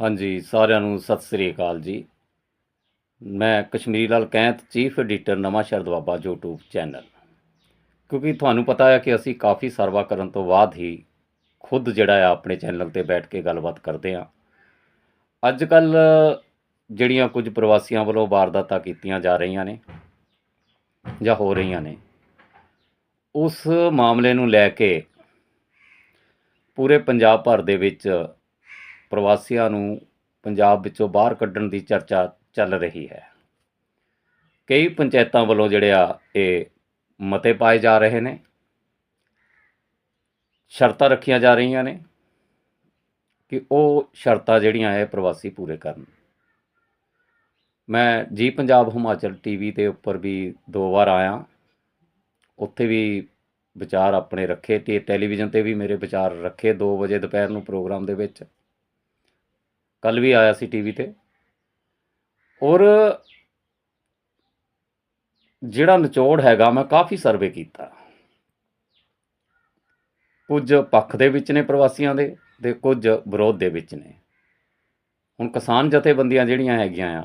ਹਾਂਜੀ, ਸਾਰਿਆਂ ਨੂੰ ਸਤਿ ਸ੍ਰੀ ਅਕਾਲ ਜੀ। ਮੈਂ Kashmiri Lal Kaint chief editor Nawanshahr Doaba, YouTube channel. ਕਿਉਂਕਿ ਤੁਹਾਨੂੰ ਪਤਾ ਹੈ ਕਿ ਅਸੀਂ ਕਾਫੀ ਸਰਵਾ ਕਰਨ ਤੋਂ ਬਾਅਦ ਹੀ ਖੁਦ ਜਿਹੜਾ ਆ ਆਪਣੇ ਚੈਨਲ ਤੇ ਬੈਠ ਕੇ ਗੱਲਬਾਤ ਕਰਦੇ ਆ ਅੱਜ ਕੱਲ ਜਿਹੜੀਆਂ ਕੁਝ ਪ੍ਰਵਾਸੀਆਂ ਵੱਲੋਂ ਵਾਰਦਾਤਾਂ ਕੀਤੀਆਂ ਜਾ ਰਹੀਆਂ ਨੇ ਜਾਂ ਹੋ ਰਹੀਆਂ ਨੇ, ਉਸ ਮਾਮਲੇ ਨੂੰ ਲੈ ਕੇ ਪੂਰੇ ਪੰਜਾਬ ਭਰ ਦੇ ਵਿੱਚ ਪ੍ਰਵਾਸੀਆਂ ਨੂੰ ਪੰਜਾਬ ਵਿੱਚੋਂ ਬਾਹਰ ਕੱਢਣ ਦੀ ਚਰਚਾ ਚੱਲ ਰਹੀ ਹੈ। ਕਈ ਪੰਚਾਇਤਾਂ ਵੱਲੋਂ ਜਿਹੜੇ ਆ, ਇਹ ਮਤੇ ਪਾਏ ਜਾ ਰਹੇ ਨੇ। ਸ਼ਰਤਾਂ ਰੱਖੀਆਂ ਜਾ ਰਹੀਆਂ ਨੇ ਕਿ ਉਹ ਸ਼ਰਤਾਂ ਜਿਹੜੀਆਂ ਇਹ ਪ੍ਰਵਾਸੀ ਪੂਰੇ ਕਰਨ। ਮੈਂ ਜੀ ਪੰਜਾਬ ਹਿਮਾਚਲ ਟੀਵੀ ਦੇ ਉੱਪਰ ਵੀ ਦੋ ਵਾਰ ਆਇਆ। ਉੱਥੇ ਵੀ ਵਿਚਾਰ ਆਪਣੇ ਰੱਖੇ, ਤੇ ਟੈਲੀਵਿਜ਼ਨ ਤੇ ਵੀ ਮੇਰੇ ਵਿਚਾਰ ਰੱਖੇ 2 ਵਜੇ ਦੁਪਹਿਰ ਨੂੰ ਪ੍ਰੋਗਰਾਮ ਦੇ ਵਿੱਚ। ਕੱਲ ਵੀ ਆਇਆ ਸੀ ਟੀਵੀ ਤੇ। ਔਰ ਜਿਹੜਾ ਨਿਚੋੜ ਹੈਗਾ, ਮੈਂ ਕਾਫੀ ਸਰਵੇ ਕੀਤਾ। ਕੁਝ ਪੱਖ ਦੇ ਵਿੱਚ ਨੇ ਪ੍ਰਵਾਸੀਆਂ ਦੇ ਤੇ ਕੁਝ ਵਿਰੋਧ ਦੇ ਵਿੱਚ ਨੇ। ਹੁਣ ਕਿਸਾਨ ਜਥੇਬੰਦੀਆਂ ਜਿਹੜੀਆਂ ਹੈਗੀਆਂ ਆ,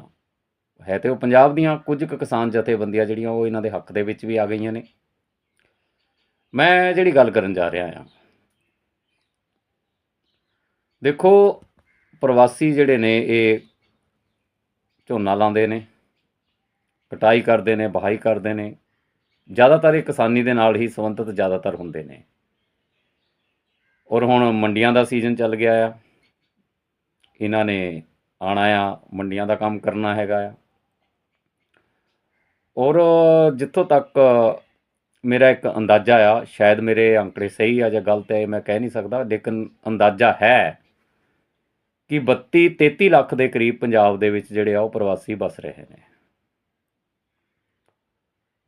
ਹੈ ਤੇ ਉਹ ਪੰਜਾਬ ਦੀਆਂ, ਕੁਝ ਕੁ ਕਿਸਾਨ ਜਥੇਬੰਦੀਆਂ ਜਿਹੜੀਆਂ, ਉਹ ਇਹਨਾਂ ਦੇ ਹੱਕ ਦੇ ਵਿੱਚ ਵੀ ਆ ਗਈਆਂ ਨੇ। ਮੈਂ ਜਿਹੜੀ ਗੱਲ ਕਰਨ ਜਾ ਰਿਹਾ ਆ, ਦੇਖੋ ਪ੍ਰਵਾਸੀ ਜਿਹੜੇ ਨੇ, ਇਹ ਝੋਨਾ ਲਾਉਂਦੇ ਨੇ, ਕਟਾਈ ਕਰਦੇ ਨੇ, ਬਹਾਈ ਕਰਦੇ ਨੇ, ਜ਼ਿਆਦਾਤਰ ਇਹ ਕਿਸਾਨੀ ਦੇ ਨਾਲ ਹੀ ਸੰਬੰਧਿਤ ਜ਼ਿਆਦਾਤਰ ਹੁੰਦੇ ਨੇ। ਔਰ ਹੁਣ ਮੰਡੀਆਂ ਦਾ ਸੀਜ਼ਨ ਚੱਲ ਗਿਆ ਆ। ਇਹਨਾਂ ਨੇ ਆਣਾ ਆ, ਮੰਡੀਆਂ ਦਾ ਕੰਮ ਕਰਨਾ ਹੈਗਾ ਆ। ਔਰ ਜਿੱਥੋਂ ਤੱਕ ਮੇਰਾ ਇੱਕ ਅੰਦਾਜ਼ਾ ਆ, ਸ਼ਾਇਦ ਮੇਰੇ ਅੰਕੜੇ ਸਹੀ ਆ ਜਾਂ ਗਲਤ ਹੈ ਮੈਂ ਕਹਿ ਨਹੀਂ ਸਕਦਾ, ਲੇਕਿਨ ਅੰਦਾਜ਼ਾ ਹੈ ਕਿ 32 33 ਲੱਖ ਦੇ ਕਰੀਬ ਪੰਜਾਬ ਦੇ ਵਿੱਚ ਜਿਹੜੇ ਆ ਉਹ ਪ੍ਰਵਾਸੀ ਵਸ ਰਹੇ ਨੇ।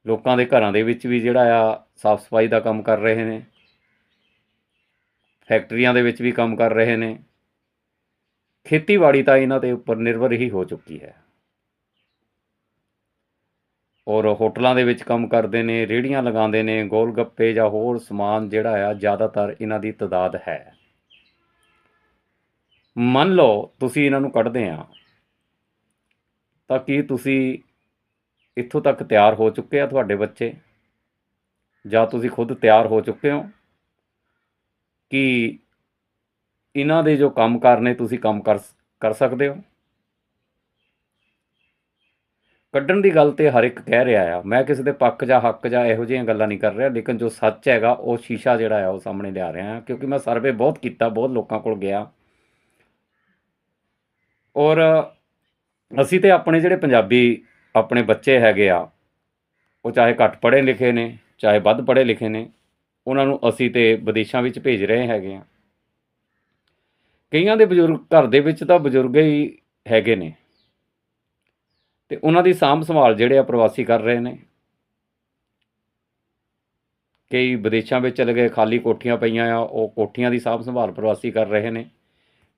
ਲੋਕਾਂ ਦੇ ਘਰਾਂ ਦੇ ਵਿੱਚ ਵੀ ਜਿਹੜਾ ਆ ਸਾਫ਼ ਸਫ਼ਾਈ ਦਾ ਕੰਮ ਕਰ ਰਹੇ ਨੇ। ਫੈਕਟਰੀਆਂ ਦੇ ਵਿੱਚ ਵੀ ਕੰਮ ਕਰ ਰਹੇ ਨੇ। ਖੇਤੀਬਾੜੀ ਤਾਂ ਇਹਨਾਂ ਦੇ ਉੱਪਰ ਨਿਰਭਰ ਹੀ ਹੋ ਚੁੱਕੀ ਹੈ। ਔਰ ਹੋਟਲਾਂ ਦੇ ਵਿੱਚ ਕੰਮ ਕਰਦੇ ਨੇ, ਰੇਹੜੀਆਂ ਲਗਾਉਂਦੇ ਨੇ, ਗੋਲ ਗੱਪੇ ਜਾਂ ਹੋਰ ਸਮਾਨ ਜਿਹੜਾ ਆ ਜ਼ਿਆਦਾਤਰ ਇਹਨਾਂ ਦੀ ਤਦਾਦ ਹੈ। ਮੰਨ ਲਓ ਤੁਸੀਂ ਇਹਨਾਂ ਨੂੰ ਕੱਢਦੇ ਆ, ਤਾਂ ਕੀ ਤੁਸੀਂ ਇੱਥੋਂ ਤੱਕ ਤਿਆਰ ਹੋ ਚੁੱਕੇ ਆ ਤੁਹਾਡੇ ਬੱਚੇ? ਜਾਂ ਤੁਸੀਂ ਖੁਦ ਤਿਆਰ ਹੋ ਚੁੱਕੇ ਹੋ ਕਿ ਇਹਨਾਂ ਦੇ ਜੋ ਕੰਮਕਾਰ ਨੇ ਤੁਸੀਂ ਕੰਮ ਕਰ ਕਰ ਸਕਦੇ ਹੋ? ਕੱਢਣ ਦੀ ਗੱਲ ਤੇ ਹਰ ਇੱਕ ਕਹਿ ਰਿਹਾ ਆ, ਮੈਂ ਕਿਸੇ ਦੇ ਪੱਖ ਜਾਂ ਹੱਕ ਜਾਂ ਇਹੋ ਜਿਹੀਆਂ ਗੱਲਾਂ ਨਹੀਂ ਕਰ ਰਿਹਾ, ਲੇਕਿਨ ਜੋ ਸੱਚ ਹੈਗਾ ਉਹ ਸ਼ੀਸ਼ਾ ਜਿਹੜਾ ਆ ਉਹ ਸਾਹਮਣੇ ਲਿਆ ਰਿਹਾ ਕਿਉਂਕਿ ਮੈਂ ਸਰਵੇ ਬਹੁਤ ਕੀਤਾ, ਬਹੁਤ ਲੋਕਾਂ ਕੋਲ ਗਿਆ। ਔਰ ਅਸੀਂ ਤੇ ਆਪਣੇ ਜਿਹੜੇ ਪੰਜਾਬੀ ਆਪਣੇ ਬੱਚੇ ਹੈਗੇ ਆ, ਉਹ ਚਾਹੇ ਘੱਟ ਪੜ੍ਹੇ ਲਿਖੇ ਨੇ, ਚਾਹੇ ਵੱਧ ਪੜ੍ਹੇ ਲਿਖੇ ਨੇ, ਉਹਨਾਂ ਨੂੰ ਅਸੀਂ ਤੇ ਵਿਦੇਸ਼ਾਂ ਵਿੱਚ ਭੇਜ ਰਹੇ ਹੈਗੇ ਆ। ਕਈਆਂ ਦੇ ਬਜ਼ੁਰਗ ਘਰ ਦੇ ਵਿੱਚ ਤਾਂ ਬਜ਼ੁਰਗ ਹੀ ਹੈਗੇ ਨੇ। ਤੇ ਉਹਨਾਂ ਦੀ ਸਾਂਭ ਸੰਭਾਲ ਜਿਹੜੇ ਆ ਪ੍ਰਵਾਸੀ ਕਰ ਰਹੇ ਨੇ। ਕਈ ਵਿਦੇਸ਼ਾਂ ਵਿੱਚ ਚਲੇ ਗਏ, ਖਾਲੀ ਕੋਠੀਆਂ ਪਈਆਂ ਆ, ਉਹ ਕੋਠੀਆਂ ਦੀ ਸਾਂਭ ਸੰਭਾਲ ਪ੍ਰਵਾਸੀ ਕਰ ਰਹੇ ਨੇ।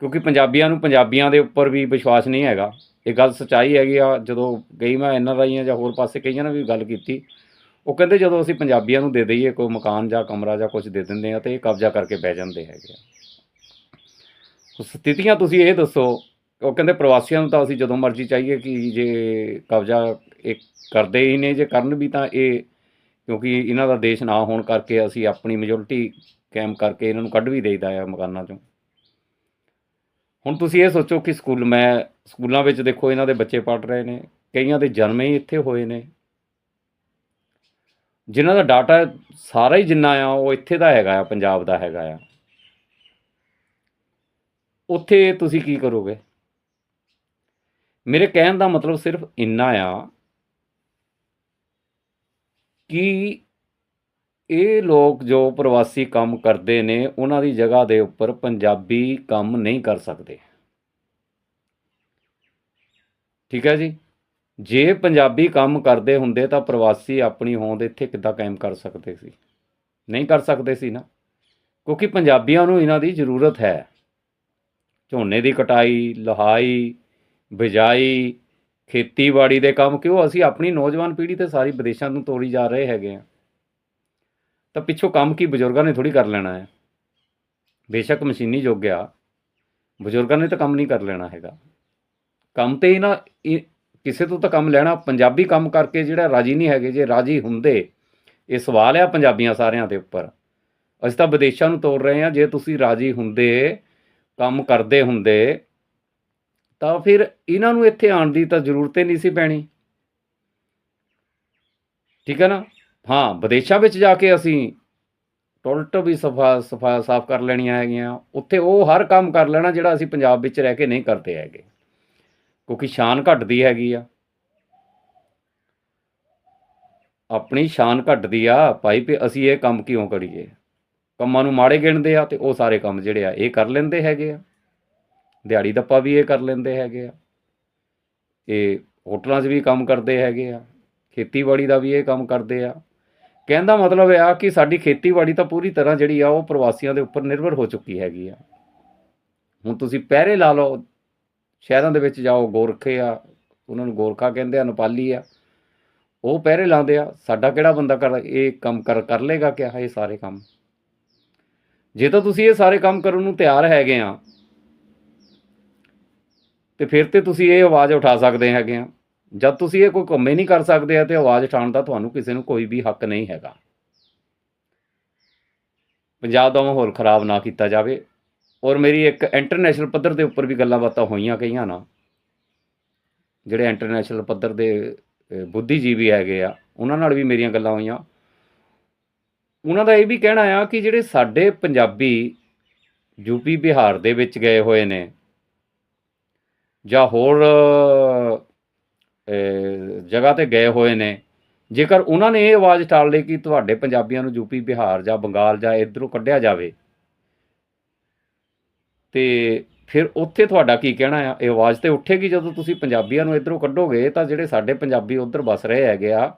ਕਿਉਂਕਿ ਪੰਜਾਬੀਆਂ ਨੂੰ ਪੰਜਾਬੀਆਂ ਦੇ ਉੱਪਰ ਵੀ ਵਿਸ਼ਵਾਸ ਨਹੀਂ ਹੈਗਾ। ਇਹ ਗੱਲ ਸੱਚਾਈ ਹੈਗੀ ਆ, ਜਦੋਂ ਗਈ ਮੈਂ ਐਨ ਆਰ ਆਈਆਂ ਜਾਂ ਹੋਰ ਪਾਸੇ ਕਈਆਂ ਨਾਲ ਵੀ ਗੱਲ ਕੀਤੀ, ਉਹ ਕਹਿੰਦੇ ਜਦੋਂ ਅਸੀਂ ਪੰਜਾਬੀਆਂ ਨੂੰ ਦੇ ਦਈਏ, ਕੋਈ ਮਕਾਨ ਜਾਂ ਕਮਰਾ ਜਾਂ ਕੁਝ ਦੇ ਦਿੰਦੇ ਆ, ਤੇ ਇਹ ਕਬਜ਼ਾ ਕਰਕੇ ਬਹਿ ਜਾਂਦੇ ਹੈਗੇ ਆ। ਉਹ ਸਥਿਤੀਆਂ ਤੁਸੀਂ ਇਹ ਦੱਸੋ, ਉਹ ਕਹਿੰਦੇ ਪ੍ਰਵਾਸੀਆਂ ਨੂੰ ਤਾਂ ਅਸੀਂ ਜਦੋਂ ਮਰਜ਼ੀ ਚਾਹੀਏ ਕਿ ਜੇ ਕਬਜ਼ਾ ਇਹ ਕਰਦੇ ਹੀ ਨੇ, ਜੇ ਕਰਨ ਵੀ ਤਾਂ ਇਹ, ਕਿਉਂਕਿ ਇਹਨਾਂ ਦਾ ਦੇਸ਼ ਨਾ ਹੋਣ ਕਰਕੇ ਅਸੀਂ ਆਪਣੀ ਮੈਜੋਰਟੀ ਕਾਇਮ ਕਰਕੇ ਇਹਨਾਂ ਨੂੰ ਕੱਢ ਵੀ ਦੇਈਦਾ ਆ ਮਕਾਨਾਂ ਚੋਂ। ਹੁਣ ਤੁਸੀਂ ਇਹ ਸੋਚੋ ਕਿ ਸਕੂਲ, ਮੈਂ ਸਕੂਲਾਂ ਵਿੱਚ ਦੇਖੋ ਇਹਨਾਂ ਦੇ ਬੱਚੇ ਪੜ੍ਹ ਰਹੇ ਨੇ, ਕਈਆਂ ਦੇ ਜਨਮ ਹੀ ਇੱਥੇ ਹੋਏ ਨੇ। ਜਿਨ੍ਹਾਂ ਦਾ ਡਾਟਾ ਸਾਰਾ ਹੀ ਜਿੰਨਾ ਆ, ਉਹ ਇੱਥੇ ਦਾ ਹੈਗਾ ਆ, ਪੰਜਾਬ ਦਾ ਹੈਗਾ ਆ। ਉੱਥੇ ਤੁਸੀਂ ਕੀ ਕਰੋਗੇ? ਮੇਰੇ ਕਹਿਣ ਦਾ ਮਤਲਬ ਸਿਰਫ ਇੰਨਾ ਆ ਕਿ ਇਹ ਲੋਕ ਜੋ ਪ੍ਰਵਾਸੀ ਕੰਮ ਕਰਦੇ ਨੇ, ਉਹਨਾਂ ਦੀ ਜਗ੍ਹਾ ਦੇ ਉੱਪਰ ਪੰਜਾਬੀ ਕੰਮ ਨਹੀਂ ਕਰ ਸਕਦੇ। ਠੀਕ ਹੈ ਜੀ? ਜੇ ਪੰਜਾਬੀ ਕੰਮ ਕਰਦੇ ਹੁੰਦੇ ਤਾਂ ਪ੍ਰਵਾਸੀ ਆਪਣੀ ਹੋਂਦ ਇੱਥੇ ਕਿੱਦਾਂ ਕਾਇਮ ਕਰ ਸਕਦੇ ਸੀ? ਨਹੀਂ ਕਰ ਸਕਦੇ ਸੀ ਨਾ। ਕਿਉਂਕਿ ਪੰਜਾਬੀਆਂ ਨੂੰ ਇਹਨਾਂ ਦੀ ਜ਼ਰੂਰਤ ਹੈ। ਝੋਨੇ ਦੀ ਕਟਾਈ, ਲਹਾਈ, ਬਿਜਾਈ, ਖੇਤੀਬਾੜੀ ਦੇ ਕੰਮ, ਕਿਉਂ ਅਸੀਂ ਆਪਣੀ ਨੌਜਵਾਨ ਪੀੜ੍ਹੀ ਤੇ ਸਾਰੀ ਵਿਦੇਸ਼ਾਂ ਨੂੰ ਤੋੜੀ ਜਾ ਰਹੇ ਹੈਗੇ ਆ ਤਾਂ ਪਿੱਛੋਂ ਕੰਮ ਕੀ ਬਜ਼ੁਰਗਾਂ ਨੇ ਥੋੜੀ ਕਰ ਲੈਣਾ ਹੈ। ਬੇਸ਼ੱਕ ਮਸ਼ੀਨੀ ਯੁੱਗ ਆ, ਬਜ਼ੁਰਗਾਂ ਨੇ ਤਾਂ ਕੰਮ ਨਹੀਂ ਕਰ ਲੈਣਾ ਹੈਗਾ। ਕੰਮ ਤੇ ਨਾ, ਇਹ- ਕਿਸੇ ਤੋਂ ਤਾਂ ਕੰਮ ਲੈਣਾ, ਪੰਜਾਬੀ ਕੰਮ ਕਰਕੇ ਜਿਹੜਾ ਰਾਜੀ ਨਹੀਂ ਹੈਗੇ, ਜੇ ਰਾਜੀ ਹੁੰਦੇ, ਇਹ ਸਵਾਲ ਆ ਪੰਜਾਬੀਆਂ ਸਾਰਿਆਂ ਦੇ ਉੱਪਰ। ਅਸੀਂ ਤਾਂ ਵਿਦੇਸ਼ਾਂ ਨੂੰ ਤੋੜ ਰਹੇ ਹਾਂ, ਜੇ ਤੁਸੀਂ ਰਾਜੀ ਹੁੰਦੇ, ਕੰਮ ਕਰਦੇ ਹੁੰਦੇ, ਤਾਂ ਫਿਰ ਇਹਨਾਂ ਨੂੰ ਇੱਥੇ ਆਉਣ ਦੀ ਤਾਂ ਜ਼ਰੂਰਤ ਹੀ ਨਹੀਂ ਸੀ ਪੈਣੀ। ਠੀਕ ਹੈ ਨਾ? ਹਾਂ, ਵਿਦੇਸ਼ਾਂ ਵਿੱਚ ਜਾ ਕੇ ਅਸੀਂ ਟੋਇਲਟ ਵੀ ਸਫਾ ਸਫਾ, ਸਾਫ਼ ਕਰ ਲੈਣੀਆਂ ਹੈਗੀਆਂ। ਉੱਥੇ ਉਹ ਹਰ ਕੰਮ ਕਰ ਲੈਣਾ ਜਿਹੜਾ ਅਸੀਂ ਪੰਜਾਬ ਵਿੱਚ ਰਹਿ ਕੇ ਨਹੀਂ ਕਰਦੇ ਹੈਗੇ। ਕਿਉਂਕਿ ਸ਼ਾਨ ਘਟਦੀ ਹੈਗੀ ਆ। ਆਪਣੀ ਸ਼ਾਨ ਘਟਦੀ ਆ, ਭਾਈ ਵੀ ਅਸੀਂ ਇਹ ਕੰਮ ਕਿਉਂ ਕਰੀਏ? ਕੰਮਾਂ ਨੂੰ ਮਾੜੇ ਗਿਣਦੇ ਆ ਤੇ ਉਹ ਸਾਰੇ ਕੰਮ ਜਿਹੜੇ ਆ, ਇਹ ਕਰ ਲੈਂਦੇ ਹੈਗੇ ਆ। ਦਿਹਾੜੀ ਦੱਪਾ ਵੀ ਇਹ ਕਰ ਲੈਂਦੇ ਹੈਗੇ ਆ। ਇਹ ਹੋਟਲਾਂ 'ਚ ਵੀ ਕੰਮ ਕਰਦੇ ਹੈਗੇ ਆ। ਖੇਤੀਬਾੜੀ ਦਾ ਵੀ ਇਹ ਕੰਮ ਕਰਦੇ ਆ। ਕਹਿਣ ਦਾ ਮਤਲਬ ਇਹ ਆ ਕਿ ਸਾਡੀ ਖੇਤੀਬਾੜੀ ਤਾਂ ਪੂਰੀ ਤਰ੍ਹਾਂ ਜਿਹੜੀ ਆ, ਉਹ ਪ੍ਰਵਾਸੀਆਂ ਦੇ ਉੱਪਰ ਨਿਰਭਰ ਹੋ ਚੁੱਕੀ ਹੈਗੀ ਆ। ਹੁਣ ਤੁਸੀਂ ਪਹਿਰੇ ਲਾ ਲਓ, ਸ਼ਹਿਰਾਂ ਦੇ ਵਿੱਚ ਜਾਓ, ਗੋਰਖੇ ਆ, ਉਹਨਾਂ ਨੂੰ ਗੋਰਖਾ ਕਹਿੰਦੇ ਆ ਨੇਪਾਲੀ ਆ, ਉਹ ਪਹਿਰੇ ਲਾਉਂਦੇ ਆ, ਸਾਡਾ ਕਿਹੜਾ ਬੰਦਾ ਕਰ, ਇਹ ਕੰਮ ਕਰ ਕਰ ਲੇਗਾ ਕਿਆ? ਇਹ ਸਾਰੇ ਕੰਮ। ਜੇ ਤਾਂ ਤੁਸੀਂ ਇਹ ਸਾਰੇ ਕੰਮ ਕਰਨ ਨੂੰ ਤਿਆਰ ਹੈਗੇ ਆ, ਤੇ ਫਿਰ ਤੇ ਤੁਸੀਂ ਇਹ ਆਵਾਜ਼ ਉਠਾ ਸਕਦੇ ਹੈਗੇ ਆ। ਜਦ ਤੁਸੀਂ ਇਹ ਕੋਈ ਕੰਮੇ ਨਹੀਂ ਕਰ ਸਕਦੇ ਆ ਤੇ ਆਵਾਜ਼ ਉਠਾਉਣ ਦਾ ਤੁਹਾਨੂੰ ਕਿਸੇ ਨੂੰ ਕੋਈ ਵੀ ਹੱਕ ਨਹੀਂ ਹੈਗਾ। ਪੰਜਾਬ ਦਾ ਮਾਹੌਲ ਖਰਾਬ ਨਾ ਕੀਤਾ ਜਾਵੇ ਔਰ ਮੇਰੀ ਇੱਕ ਇੰਟਰਨੈਸ਼ਨਲ ਪੱਧਰ ਦੇ ਉੱਪਰ ਵੀ ਗੱਲਾਂ ਬਾਤਾਂ ਹੋਈਆਂ ਕਈਆਂ ਨਾ, ਜਿਹੜੇ ਇੰਟਰਨੈਸ਼ਨਲ ਪੱਧਰ ਦੇ ਬੁੱਧੀਜੀਵੀ ਹੈਗੇ ਆ, ਉਹਨਾਂ ਨਾਲ ਵੀ ਮੇਰੀਆਂ ਗੱਲਾਂ ਹੋਈਆਂ। ਉਹਨਾਂ ਦਾ ਇਹ ਵੀ ਕਹਿਣਾ ਆ ਕਿ ਜਿਹੜੇ ਸਾਡੇ ਪੰਜਾਬੀ ਯੂਪੀ ਬਿਹਾਰ ਦੇ ਵਿੱਚ ਗਏ ਹੋਏ ਨੇ ਜਾਂ ਹੋਰ ਜਗ੍ਹਾ ਤੇ ਗਏ ਹੋਏ ਨੇ। ਜੇਕਰ ਉਹਨਾਂ ਨੇ ਇਹ ਆਵਾਜ਼ ਟਾਲ ਲਈ ਕਿ ਤੁਹਾਡੇ ਪੰਜਾਬੀਆਂ ਨੂੰ ਯੂਪੀ ਬਿਹਾਰ ਜਾਂ ਬੰਗਾਲ ਜਾਂ ਇਧਰੋਂ ਕੱਢਿਆ ਜਾਵੇ, ਤੇ ਫਿਰ ਉੱਥੇ ਤੁਹਾਡਾ ਕੀ ਕਹਿਣਾ ਆ? ਇਹ ਆਵਾਜ਼ ਤੇ ਉੱਠੇਗੀ ਜਦੋਂ ਤੁਸੀਂ ਪੰਜਾਬੀਆਂ ਨੂੰ ਇਧਰੋਂ ਕੱਢੋਗੇ, ਤਾਂ ਜਿਹੜੇ ਸਾਡੇ ਪੰਜਾਬੀ ਉਧਰ ਵਸ ਰਹੇ ਹੈਗੇ ਆ,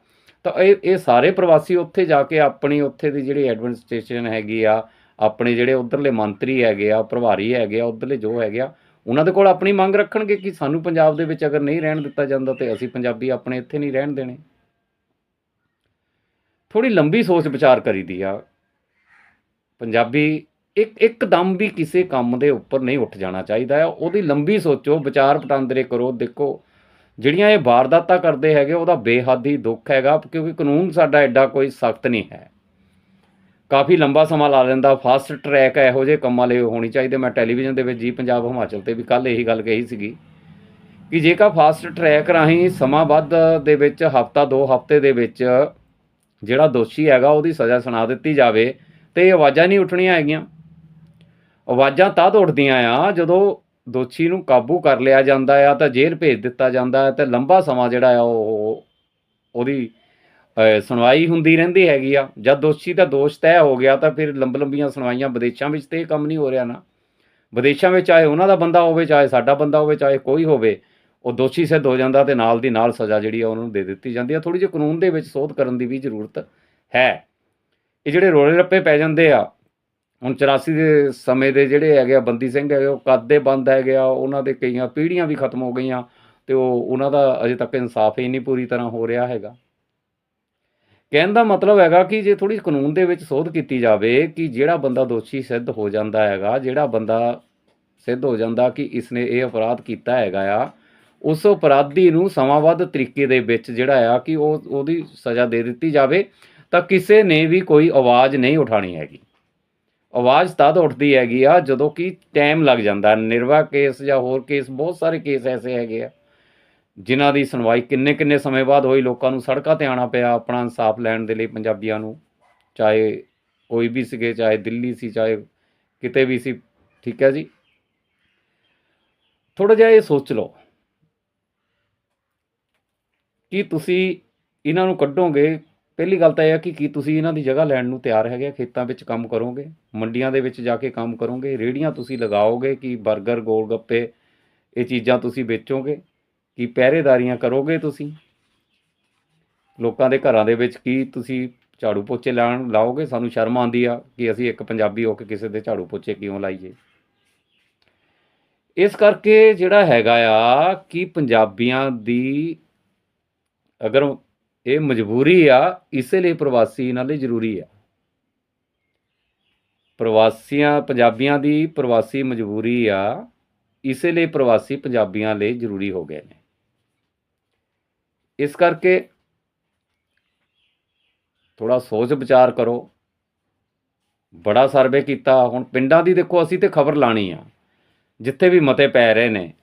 ਤਾਂ ਇਹ ਇਹ ਸਾਰੇ ਪ੍ਰਵਾਸੀ ਉੱਥੇ ਜਾ ਕੇ ਆਪਣੀ ਉੱਥੇ ਦੀ ਜਿਹੜੀ ਐਡਮਿਨਿਸਟ੍ਰੇਸ਼ਨ ਹੈਗੀ ਆ, ਆਪਣੇ ਜਿਹੜੇ ਉਧਰਲੇ ਮੰਤਰੀ ਹੈਗੇ ਆ, ਪ੍ਰਭਾਰੀ ਹੈਗੇ ਆ, ਉਧਰਲੇ ਜੋ ਹੈਗੇ ਆ ਉਹਨਾਂ ਦੇ ਕੋਲ ਆਪਣੀ ਮੰਗ ਰੱਖਣਗੇ ਕਿ ਸਾਨੂੰ ਪੰਜਾਬ ਦੇ ਵਿੱਚ ਅਗਰ ਨਹੀਂ ਰਹਿਣ ਦਿੱਤਾ ਜਾਂਦਾ ਤੇ ਅਸੀਂ ਪੰਜਾਬੀ ਆਪਣੇ ਇੱਥੇ ਨਹੀਂ ਰਹਿਣ ਦੇਣੇ। ਥੋੜੀ ਲੰਬੀ ਸੋਚ ਵਿਚਾਰ ਕਰੀਦੀ ਆ। ਪੰਜਾਬੀ ਇੱਕ, ਇੱਕਦਮ ਵੀ ਕਿਸੇ ਕੰਮ ਦੇ ਉੱਪਰ ਨਹੀਂ ਉੱਠ ਜਾਣਾ ਚਾਹੀਦਾ ਆ। ਉਹਦੀ ਲੰਬੀ ਸੋਚੋ, ਵਿਚਾਰ ਵਟਾਂਦਰੇ ਕਰੋ, ਦੇਖੋ। ਜਿਹੜੀਆਂ ਇਹ ਵਾਰਦਾਤਾਂ ਕਰਦੇ ਹੈਗੇ, ਉਹਦਾ ਬੇਹੱਦ ਹੀ ਦੁੱਖ ਹੈਗਾ, ਕਿਉਂਕਿ ਕਾਨੂੰਨ ਸਾਡਾ ਐਡਾ ਕੋਈ ਸਖਤ ਨਹੀਂ ਹੈ। ਕਾਫੀ ਲੰਬਾ ਸਮਾਂ ਲਾ ਲੈਂਦਾ ਫਾਸਟ ਟਰੈਕ ਇਹੋ ਜਿਹੇ ਕੰਮਾਂ ਲਈ ਹੋਣੀ ਚਾਹੀਦੀ। ਮੈਂ ਟੈਲੀਵਿਜ਼ਨ ਦੇ ਵਿੱਚ ਜੀ ਪੰਜਾਬ, ਹਿਮਾਚਲ ਤੇ ਵੀ ਕੱਲ ਇਹੀ ਗੱਲ ਕਹੀ ਸੀਗੀ ਕਿ ਜੇਕਰ ਫਾਸਟ ਟਰੈਕ ਰਾਹੀਂ ਸਮਾਂ ਵੱਧ ਦੇ ਵਿੱਚ, ਹਫਤਾ ਦੋ ਹਫ਼ਤੇ ਦੇ ਵਿੱਚ ਜਿਹੜਾ ਦੋਸ਼ੀ ਹੈਗਾ, ਉਹਦੀ ਸਜ਼ਾ ਸੁਣਾ ਦਿੱਤੀ ਜਾਵੇ ਤੇ ਇਹ ਆਵਾਜ਼ਾਂ ਨਹੀਂ ਉੱਠਣੀਆਂ ਹੈਗੀਆਂ। ਆਵਾਜ਼ਾਂ ਤਦ ਉੱਠਦੀਆਂ ਆ ਜਦੋਂ ਦੋਸ਼ੀ ਨੂੰ ਕਾਬੂ ਕਰ ਲਿਆ ਜਾਂਦਾ ਆ, ਤਾਂ ਜੇਲ੍ਹ ਭੇਜ ਦਿੱਤਾ ਜਾਂਦਾ ਹੈ ਤੇ ਲੰਬਾ ਸਮਾਂ ਜਿਹੜਾ ਆ ਉਹ ਉਹਦੀ ਸੁਣਵਾਈ ਹੁੰਦੀ ਰਹਿੰਦੀ ਹੈਗੀ ਆ। ਜਦ ਦੋਸ਼ੀ ਦਾ ਦੋਸ਼ ਤੈਅ ਹੋ ਗਿਆ ਤਾਂ ਫਿਰ ਲੰਬ ਲੰਬੀਆਂ ਸੁਣਵਾਈਆਂ ਵਿਦੇਸ਼ਾਂ ਵਿੱਚ ਤੇ ਇਹ ਕੰਮ ਨਹੀਂ ਹੋ ਰਿਹਾ ਨਾ। ਵਿਦੇਸ਼ਾਂ ਵਿੱਚ ਚਾਹੇ ਉਹਨਾਂ ਦਾ ਬੰਦਾ ਹੋਵੇ, ਚਾਹੇ ਸਾਡਾ ਬੰਦਾ ਹੋਵੇ, ਚਾਹੇ ਕੋਈ ਹੋਵੇ, ਉਹ ਦੋਸ਼ੀ ਸਿੱਧ ਹੋ ਜਾਂਦਾ ਤੇ ਨਾਲ ਦੀ ਨਾਲ ਸਜ਼ਾ ਜਿਹੜੀ ਆ ਉਹਨਾਂ ਨੂੰ ਦੇ ਦਿੱਤੀ ਜਾਂਦੀ ਆ। ਥੋੜੀ ਜਿਹੀ ਕਾਨੂੰਨ ਦੇ ਵਿੱਚ ਸੋਧ ਕਰਨ ਦੀ ਵੀ ਜ਼ਰੂਰਤ ਹੈ। ਇਹ ਜਿਹੜੇ ਰੋਲੇ ਰੱਪੇ ਪੈ ਜਾਂਦੇ ਆ, ਹੁਣ 84 ਦੇ ਸਮੇਂ ਦੇ ਜਿਹੜੇ ਹੈਗੇ ਆ, ਬੰਦੀ ਸਿੰਘ ਹੈਗੇ, ਉਹ ਕਦ ਦੇ ਬੰਦ ਹੈਗੇ ਆ, ਉਹਨਾਂ ਦੇ ਕਈਆਂ ਪੀੜ੍ਹੀਆਂ ਵੀ ਖਤਮ ਹੋ ਗਈਆਂ ਤੇ ਉਹ, ਉਹਨਾਂ ਦਾ ਅਜੇ ਤੱਕ ਇਨਸਾਫ ਹੀ ਨਹੀਂ ਪੂਰੀ ਤਰ੍ਹਾਂ ਹੋ ਰਿਹਾ ਹੈਗਾ। ਕਹਿਣ ਦਾ ਮਤਲਬ ਹੈਗਾ ਕਿ ਜੇ ਥੋੜੀ ਕਾਨੂੰਨ ਦੇ ਵਿੱਚ ਸੋਧ ਕੀਤੀ ਜਾਵੇ ਕਿ ਜਿਹੜਾ ਬੰਦਾ ਦੋਸ਼ੀ ਸਿੱਧ ਹੋ ਜਾਂਦਾ ਹੈਗਾ, ਜਿਹੜਾ ਬੰਦਾ ਸਿੱਧ ਹੋ ਜਾਂਦਾ ਕਿ ਇਸਨੇ ਇਹ ਅਪਰਾਧ ਕੀਤਾ ਹੈਗਾ ਆ, ਉਸ ਅਪਰਾਧੀ ਨੂੰ ਸਮਾਂਬੱਧ ਤਰੀਕੇ ਦੇ ਵਿੱਚ ਜਿਹੜਾ ਆ ਕਿ ਉਹ, ਉਹਦੀ ਸਜ਼ਾ ਦੇ ਦਿੱਤੀ ਜਾਵੇ, ਤਾਂ ਕਿਸੇ ਨੇ ਵੀ ਕੋਈ ਆਵਾਜ਼ ਨਹੀਂ ਉਠਾਣੀ ਹੈਗੀ। ਆਵਾਜ਼ ਤਦ ਉੱਠਦੀ ਹੈਗੀ ਆ ਜਦੋਂ ਕਿ ਟਾਈਮ ਲੱਗ ਜਾਂਦਾ, ਨਿਰਵਾ ਕੇਸ ਜਾਂ ਹੋਰ ਕੇਸ ਬਹੁਤ ਸਾਰੇ ਕੇਸ ਐਸੇ ਹੈਗੇ ਆ। ਜਿਨ੍ਹਾਂ ਦੀ ਸੁਣਵਾਈ ਕਿੰਨੇ ਕਿੰਨੇ ਸਮੇਂ ਬਾਅਦ ਹੋਈ, ਲੋਕਾਂ ਨੂੰ ਸੜਕਾਂ ਤੇ ਆਉਣਾ ਪਿਆ, ਆਪਣਾ ਇਨਸਾਫ ਲੈਣ ਦੇ ਲਈ ਪੰਜਾਬੀਆਂ ਨੂੰ, ਚਾਹੇ ਕੋਈ ਵੀ ਸੀਗੇ, ਚਾਹੇ ਦਿੱਲੀ ਸੀ, ਚਾਹੇ ਕਿਤੇ ਵੀ ਸੀ, ਠੀਕ ਹੈ ਜੀ ਥੋੜਾ ਜਿਹਾ ਇਹ ਸੋਚ ਲਓ ਕਿ ਤੁਸੀਂ ਇਹਨਾਂ ਨੂੰ ਕੱਢੋਗੇ ਪਹਿਲੀ ਗੱਲ ਤਾਂ ਇਹ ਹੈ ਕਿ ਕੀ ਤੁਸੀਂ ਇਹਨਾਂ ਦੀ ਜਗ੍ਹਾ ਲੈਣ ਨੂੰ ਤਿਆਰ ਹੈਗੇ ਆ? ਖੇਤਾਂ ਵਿੱਚ ਕੰਮ ਕਰੋਗੇ, ਮੰਡੀਆਂ ਦੇ ਵਿੱਚ ਜਾ ਕੇ ਕੰਮ ਕਰੋਗੇ ਰੇੜੀਆਂ ਤੁਸੀਂ ਲਗਾਓਗੇ ਕਿ 버ਗਰ ਗੋਲ ਗੱਪੇ, ਇਹ ਚੀਜ਼ਾਂ ਤੁਸੀਂ ਵੇਚੋਗੇ ਕੀ ਪਹਿਰੇਦਾਰੀਆਂ ਕਰੋਗੇ ਤੁਸੀਂ? ਲੋਕਾਂ ਦੇ ਘਰਾਂ ਦੇ ਵਿੱਚ ਕੀ ਤੁਸੀਂ ਝਾੜੂ ਪੋਚੇ ਲਾਣ ਲਾਓਗੇ? ਸਾਨੂੰ ਸ਼ਰਮ ਆਉਂਦੀ ਆ ਕਿ ਅਸੀਂ ਇੱਕ ਪੰਜਾਬੀ ਹੋ ਕੇ ਕਿਸੇ ਦੇ ਝਾੜੂ ਪੋਚੇ ਕਿਉਂ ਲਾਈਏ? ਇਸ ਕਰਕੇ ਜਿਹੜਾ ਹੈਗਾ ਆ ਕਿ ਪੰਜਾਬੀਆਂ ਦੀ ਅਗਰ ਇਹ ਮਜਬੂਰੀ ਆ, ਇਸੇ ਲਈ ਪ੍ਰਵਾਸੀ ਇਹਨਾਂ ਲਈ ਜ਼ਰੂਰੀ ਆ। ਪ੍ਰਵਾਸੀਆਂ, ਪੰਜਾਬੀਆਂ ਦੀ ਪ੍ਰਵਾਸੀ ਮਜਬੂਰੀ ਆ, ਇਸੇ ਲਈ ਪ੍ਰਵਾਸੀ ਪੰਜਾਬੀਆਂ ਲਈ ਜ਼ਰੂਰੀ ਹੋ ਗਏ ਨੇ। ਇਸ ਕਰਕੇ ਥੋੜਾ ਸੋਚ ਵਿਚਾਰ ਕਰੋ। ਬੜਾ ਸਰਵੇ ਕੀਤਾ। ਹੁਣ ਪਿੰਡਾਂ ਦੀ ਦੇਖੋ, ਅਸੀਂ ਤੇ ਖਬਰ ਲਾਣੀ ਆ। ਜਿੱਥੇ ਵੀ ਮਤੇ ਪੈ ਰਹੇ ਨੇ।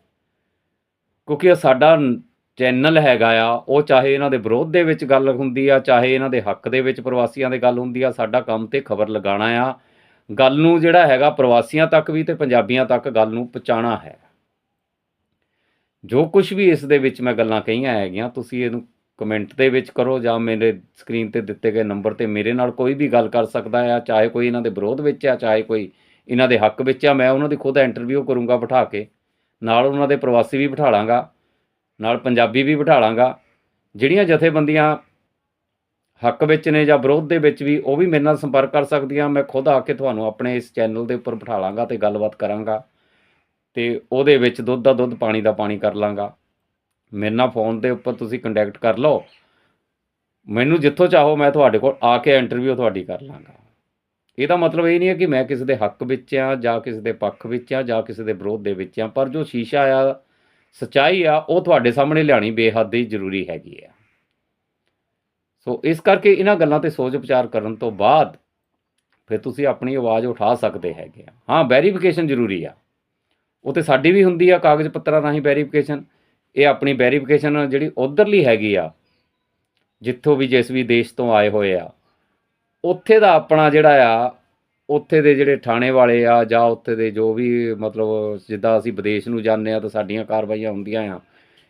ਕਿਉਂਕਿ ਇਹ ਸਾਡਾ ਚੈਨਲ ਹੈਗਾ ਆ। ਉਹ ਚਾਹੇ ਇਹਨਾਂ ਦੇ ਵਿਰੋਧ ਦੇ ਵਿੱਚ ਗੱਲ ਹੁੰਦੀ ਆ, ਚਾਹੇ ਇਹਨਾਂ ਦੇ ਹੱਕ ਦੇ ਵਿੱਚ ਪ੍ਰਵਾਸੀਆਂ ਦੇ ਗੱਲ ਹੁੰਦੀ ਆ, ਸਾਡਾ ਕੰਮ ਤੇ ਖਬਰ ਲਗਾਉਣਾ ਆ। ਗੱਲ ਨੂੰ ਜਿਹੜਾ ਹੈਗਾ, ਪ੍ਰਵਾਸੀਆਂ ਤੱਕ ਵੀ ਤੇ ਪੰਜਾਬੀਆਂ ਤੱਕ ਗੱਲ ਨੂੰ ਪਹੁੰਚਾਉਣਾ ਹੈ। ਜੋ ਕੁਝ ਵੀ ਇਸ ਦੇ ਵਿੱਚ ਮੈਂ ਗੱਲਾਂ ਕਹੀਆਂ ਹੈਗੀਆਂ, ਤੁਸੀਂ ਇਹਨੂੰ ਕਮੈਂਟ ਦੇ ਵਿੱਚ ਕਰੋ ਜਾਂ ਮੇਰੇ ਸਕਰੀਨ ਤੇ ਦਿੱਤੇ ਗਏ ਨੰਬਰ ਤੇ ਮੇਰੇ ਨਾਲ ਕੋਈ ਵੀ ਗੱਲ ਕਰ ਸਕਦਾ ਆ, ਚਾਹੇ ਕੋਈ ਇਹਨਾਂ ਦੇ ਵਿਰੋਧ ਵਿੱਚ ਆ, ਚਾਹੇ ਕੋਈ ਇਹਨਾਂ ਦੇ ਹੱਕ ਵਿੱਚ ਆ, ਮੈਂ ਉਹਨਾਂ ਦੀ ਖੁਦ ਇੰਟਰਵਿਊ ਕਰੂੰਗਾ ਬਿਠਾ ਕੇ, ਨਾਲ ਉਹਨਾਂ ਦੇ ਪ੍ਰਵਾਸੀ ਵੀ ਬਿਠਾ ਲਾਂਗਾ, ਨਾਲ ਪੰਜਾਬੀ ਵੀ ਬਿਠਾ ਲਾਂਗਾ, ਜਿਹੜੀਆਂ ਜਥੇਬੰਦੀਆਂ ਹੱਕ ਵਿੱਚ ਨੇ ਜਾਂ ਵਿਰੋਧ ਦੇ ਵਿੱਚ ਵੀ, ਉਹ ਵੀ ਮੇਰੇ ਨਾਲ ਸੰਪਰਕ ਕਰ ਸਕਦੀਆਂ, ਮੈਂ ਖੁਦ ਆ ਕੇ ਤੁਹਾਨੂੰ ਆਪਣੇ ਇਸ ਚੈਨਲ ਦੇ ਉੱਪਰ ਬਿਠਾ ਲਾਂਗਾ ਤੇ ਗੱਲਬਾਤ ਕਰਾਂਗਾ। ਤੇ ਉਹਦੇ ਵਿੱਚ ਦੁੱਧ ਦਾ ਦੁੱਧ, ਪਾਣੀ ਦਾ ਪਾਣੀ ਕਰ ਲਾਂਗਾ। ਮੇਰੇ ਨਾਲ ਫੋਨ ਦੇ ਉੱਪਰ ਤੁਸੀਂ ਕੰਟੈਕਟ ਕਰ ਲਓ। ਮੈਨੂੰ ਜਿੱਥੋਂ ਚਾਹੋ ਮੈਂ ਤੁਹਾਡੇ ਕੋਲ ਆ ਕੇ ਇੰਟਰਵਿਊ ਤੁਹਾਡੀ ਕਰ ਲਾਂਗਾ। ਇਹਦਾ ਮਤਲਬ ਇਹ ਨਹੀਂ ਹੈ ਕਿ ਮੈਂ ਕਿਸੇ ਦੇ ਹੱਕ ਵਿੱਚ ਆ ਜਾਂ ਕਿਸੇ ਦੇ ਪੱਖ ਵਿੱਚ ਆ ਜਾਂ ਕਿਸੇ ਦੇ ਵਿਰੋਧ ਦੇ ਵਿੱਚ ਆ, ਪਰ ਜੋ ਸ਼ੀਸ਼ਾ ਆ, ਸਚਾਈ ਆ, ਉਹ ਤੁਹਾਡੇ ਸਾਹਮਣੇ ਲਿਆਣੀ ਬੇਹੱਦ ਹੀ ਜ਼ਰੂਰੀ ਹੈਗੀ ਆ। ਸੋ ਇਸ ਕਰਕੇ ਇਹਨਾਂ ਗੱਲਾਂ ਤੇ ਸੋਚ ਵਿਚਾਰ ਕਰਨ ਤੋਂ ਬਾਅਦ ਫਿਰ ਤੁਸੀਂ ਆਪਣੀ ਆਵਾਜ਼ ਉਠਾ ਸਕਦੇ ਹੈਗੇ ਆ। ਹਾਂ ਵੈਰੀਫਿਕੇਸ਼ਨ ਜ਼ਰੂਰੀ ਆ। ਉਹ ਤੇ ਸਾਡੀ ਵੀ ਹੁੰਦੀ ਆ ਕਾਗਜ਼ ਪੱਤਰਾਂ ਰਾਹੀਂ ਵੈਰੀਫਿਕੇਸ਼ਨ ਇਹ ਆਪਣੀ ਵੈਰੀਫਿਕੇਸ਼ਨ ਜਿਹੜੀ ਉਧਰਲੀ ਹੈਗੀ ਆ, ਜਿੱਥੋਂ ਵੀ ਜਿਸ ਵੀ ਦੇਸ਼ ਤੋਂ ਆਏ ਹੋਏ ਆ, ਉੱਥੇ ਦਾ ਆਪਣਾ ਜਿਹੜਾ ਆ, ਉੱਥੇ ਦੇ ਜਿਹੜੇ ਥਾਣੇ ਵਾਲੇ ਆ ਜਾਂ ਉੱਥੇ ਦੇ ਜੋ ਵੀ ਮਤਲਬ ਜਿੱਦਾਂ ਅਸੀਂ ਵਿਦੇਸ਼ ਨੂੰ ਜਾਂਦੇ ਆ ਤਾਂ ਸਾਡੀਆਂ ਕਾਰਵਾਈਆਂ ਹੁੰਦੀਆਂ ਆ।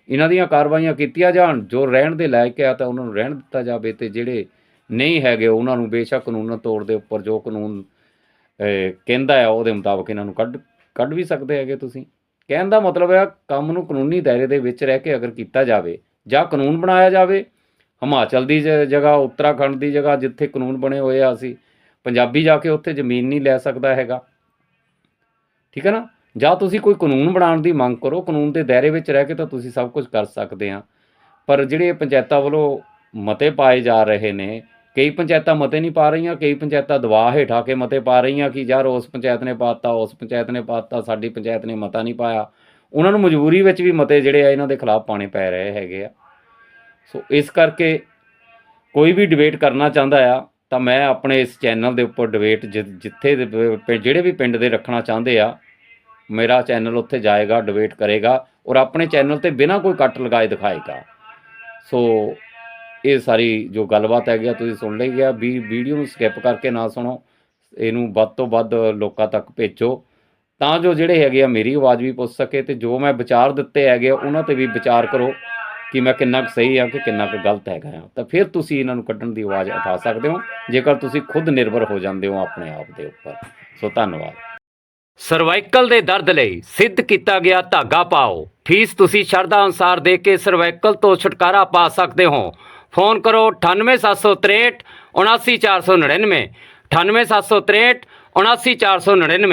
ਇਹਨਾਂ ਦੀਆਂ ਕਾਰਵਾਈਆਂ ਕੀਤੀਆਂ ਜਾਣ, ਜੋ ਰਹਿਣ ਦੇ ਲਾਇਕ ਆ ਤਾਂ ਉਹਨਾਂ ਨੂੰ ਰਹਿਣ ਦਿੱਤਾ ਜਾਵੇ ਤੇ ਜਿਹੜੇ ਨਹੀਂ ਹੈਗੇ ਉਹਨਾਂ ਨੂੰ ਬੇਸ਼ੱਕ ਕਾਨੂੰਨ ਤੌਰ ਦੇ ਉੱਪਰ ਜੋ ਕਾਨੂੰਨ ਕਹਿੰਦਾ ਆ ਉਹਦੇ ਮੁਤਾਬਕ ਇਹਨਾਂ ਨੂੰ ਕੱਢ ਕੱਢ ਵੀ ਸਕਦੇ ਹੈਗੇ ਤੁਸੀਂ। ਕਹਿਣ ਦਾ ਮਤਲਬ ਹੈ, ਕੰਮ ਨੂੰ ਕਾਨੂੰਨੀ ਦਾਇਰੇ ਦੇ ਵਿੱਚ ਰਹਿ ਕੇ ਅਗਰ ਕੀਤਾ ਜਾਵੇ ਜਾਂ ਕਾਨੂੰਨ ਬਣਾਇਆ ਜਾਵੇ, ਹਿਮਾਚਲ ਦੀ ਜ- ਜਗ੍ਹਾ, ਉੱਤਰਾਖੰਡ ਦੀ ਜਗ੍ਹਾ ਜਿੱਥੇ ਕਾਨੂੰਨ ਬਣੇ ਹੋਏ ਆ ਅਸੀਂ, ਪੰਜਾਬੀ ਜਾ ਕੇ ਉੱਥੇ ਜ਼ਮੀਨ ਨਹੀਂ ਲੈ ਸਕਦਾ ਹੈਗਾ। ਠੀਕ ਹੈ ਨਾ? ਜਾਂ ਤੁਸੀਂ ਕੋਈ ਕਾਨੂੰਨ ਬਣਾਉਣ ਦੀ ਮੰਗ ਕਰੋ, ਕਾਨੂੰਨ ਦੇ ਦਾਇਰੇ ਵਿੱਚ ਰਹਿ ਕੇ ਤਾਂ ਤੁਸੀਂ ਸਭ ਕੁਝ ਕਰ ਸਕਦੇ ਆ। ਪਰ ਜਿਹੜੇ ਪੰਚਾਇਤਾਂ ਵੱਲੋਂ ਮਤੇ ਪਾਏ ਜਾ ਰਹੇ ਨੇ ਕਈ ਪੰਚਾਇਤਾਂ ਮਤੇ ਨਹੀਂ ਪਾ ਰਹੀਆਂ, ਕਈ ਪੰਚਾਇਤਾਂ ਦਵਾ ਹੇਠ ਆ ਕੇ ਮਤੇ ਪਾ ਰਹੀਆਂ ਕਿ ਯਾਰ ਉਸ ਪੰਚਾਇਤ ਨੇ ਪਾਤਾ, ਉਸ ਪੰਚਾਇਤ ਨੇ ਪਾਤਾ, ਸਾਡੀ ਪੰਚਾਇਤ ਨੇ ਮਤਾ ਨਹੀਂ ਪਾਇਆ। ਉਹਨਾਂ ਨੂੰ ਮਜਬੂਰੀ ਵਿੱਚ ਵੀ ਮਤੇ ਜਿਹੜੇ ਆ, ਇਹਨਾਂ ਦੇ ਖਿਲਾਫ ਪਾਣੇ ਪੈ ਰਹੇ ਹੈਗੇ ਆ। ਸੋ ਇਸ ਕਰਕੇ ਕੋਈ ਵੀ ਡਿਬੇਟ ਕਰਨਾ ਚਾਹੁੰਦਾ ਆ, ਤਾਂ ਮੈਂ ਆਪਣੇ ਇਸ ਚੈਨਲ ਦੇ ਉੱਪਰ ਡਿਬੇਟ ਜਿੱਥੇ ਜਿਹੜੇ ਵੀ ਪਿੰਡ ਦੇ ਰੱਖਣਾ ਚਾਹੁੰਦੇ ਆ, ਮੇਰਾ ਚੈਨਲ ਉੱਥੇ ਜਾਏਗਾ ਡਿਬੇਟ ਕਰੇਗਾ ਔਰ ਆਪਣੇ ਚੈਨਲ ਤੇ ਬਿਨਾਂ ਕੋਈ ਕੱਟ ਲਗਾਏ ਦਿਖਾਏਗਾ। ਸੋ ਇਹ ਸਾਰੀ ਜੋ ਗੱਲਬਾਤ ਹੈਗੀ ਆ, ਤੁਸੀਂ ਸੁਣ ਲਈ ਆ। ਵੀ ਵੀਡੀਓ ਨੂੰ ਸਕਿਪ ਕਰਕੇ ਨਾ ਸੁਣੋ। ਇਹਨੂੰ ਵੱਧ ਤੋਂ ਵੱਧ ਲੋਕਾਂ ਤੱਕ ਭੇਜੋ। ਤਾਂ ਜੋ ਜਿਹੜੇ ਹੈਗੇ ਆ, ਮੇਰੀ ਆਵਾਜ਼ ਵੀ ਪੁੱਛ ਸਕੇ ਤੇ ਜੋ ਮੈਂ ਵਿਚਾਰ ਦਿੱਤੇ ਹੈਗੇ ਆ, ਉਹਨਾਂ ਤੇ ਵੀ ਵਿਚਾਰ ਕਰੋ ਕਿ ਮੈਂ ਕਿੰਨਾ ਕੁ ਸਹੀ ਆ ਕਿ ਕਿੰਨਾ ਕੁ ਗਲਤ ਹੈਗਾ ਆ। ਤਾਂ ਫਿਰ ਤੁਸੀਂ ਇਹਨਾਂ ਨੂੰ ਕੱਢਣ ਦੀ ਆਵਾਜ਼ ਉਠਾ ਸਕਦੇ ਹੋ, ਜੇਕਰ ਤੁਸੀਂ ਖੁਦ ਨਿਰਭਰ ਹੋ ਜਾਂਦੇ ਹੋ ਆਪਣੇ ਆਪ ਦੇ ਉੱਪਰ। ਸੋ ਧੰਨਵਾਦ। ਸਰਵਾਈਕਲ ਦੇ ਦਰਦ ਲਈ ਸਿੱਧ ਕੀਤਾ ਗਿਆ ਧਾਗਾ ਪਾਓ। ਫੀਸ ਤੁਸੀਂ ਸ਼ਰਧਾ ਅਨੁਸਾਰ ਦੇ ਕੇ ਸਰਵਾਈਕਲ ਤੋਂ ਛੁਟਕਾਰਾ ਪਾ ਸਕਦੇ ਹੋ। ਫੋਨ ਕਰੋ 98763 79499 98763 79499